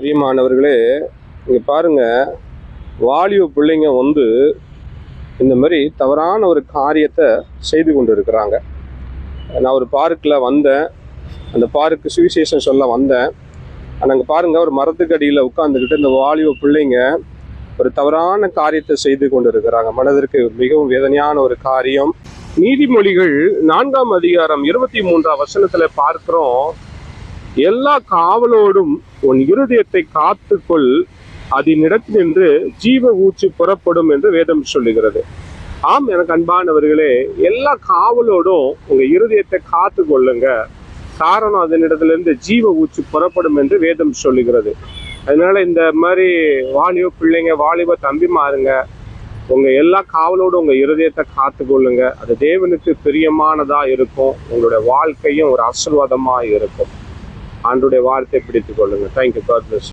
பிரியமானவர்களே இங்கே பாருங்க வாலிப பிள்ளைங்க வந்து இந்த மாதிரி தவறான ஒரு காரியத்தை செய்து கொண்டு இருக்கிறாங்க நான் ஒரு பார்க்கில் வந்தேன். அந்த பார்க்கு சுவிசேஷன் சொல்ல வந்தேன். ஆனால் அங்கே பாருங்க ஒரு மரத்துக்கு அடியில் உட்காந்துக்கிட்டு இந்த வாலிப பிள்ளைங்க ஒரு தவறான காரியத்தை செய்து கொண்டு இருக்கிறாங்க மனதிற்கு மிகவும் வேதனையான ஒரு காரியம். நீதிமொழிகள் நான்காம் அதிகாரம் இருபத்தி மூன்றாம் வசனத்தில் பார்க்குறோம். எல்லா காவலோடும் உன் இருதயத்தை காத்துக்கொள். அதனிடத்தினின்று ஜீவ ஊச்சு புறப்படும் என்று வேதம் சொல்லுகிறது. ஆம் எனக்கு அன்பானவர்களே எல்லா காவலோடும் உங்க இருதயத்தை காத்து கொள்ளுங்க காரணம் அதனிடத்திலிருந்து ஜீவ ஊச்சு புறப்படும் என்று வேதம் சொல்லுகிறது. அதனால இந்த மாதிரி வாலிப பிள்ளைங்க வாலிப தம்பிமாருங்க உங்க எல்லா காவலோடும் உங்க இருதயத்தை காத்து கொள்ளுங்க அது தேவனுக்கு பிரியமானதா இருக்கும். உங்களுடைய வாழ்க்கையும் ஒரு ஆசீர்வாதமா இருக்கும். ஆண்டுடைய வார்த்தை பிடித்துக் கொள்ளுங்கள். Thank you God plus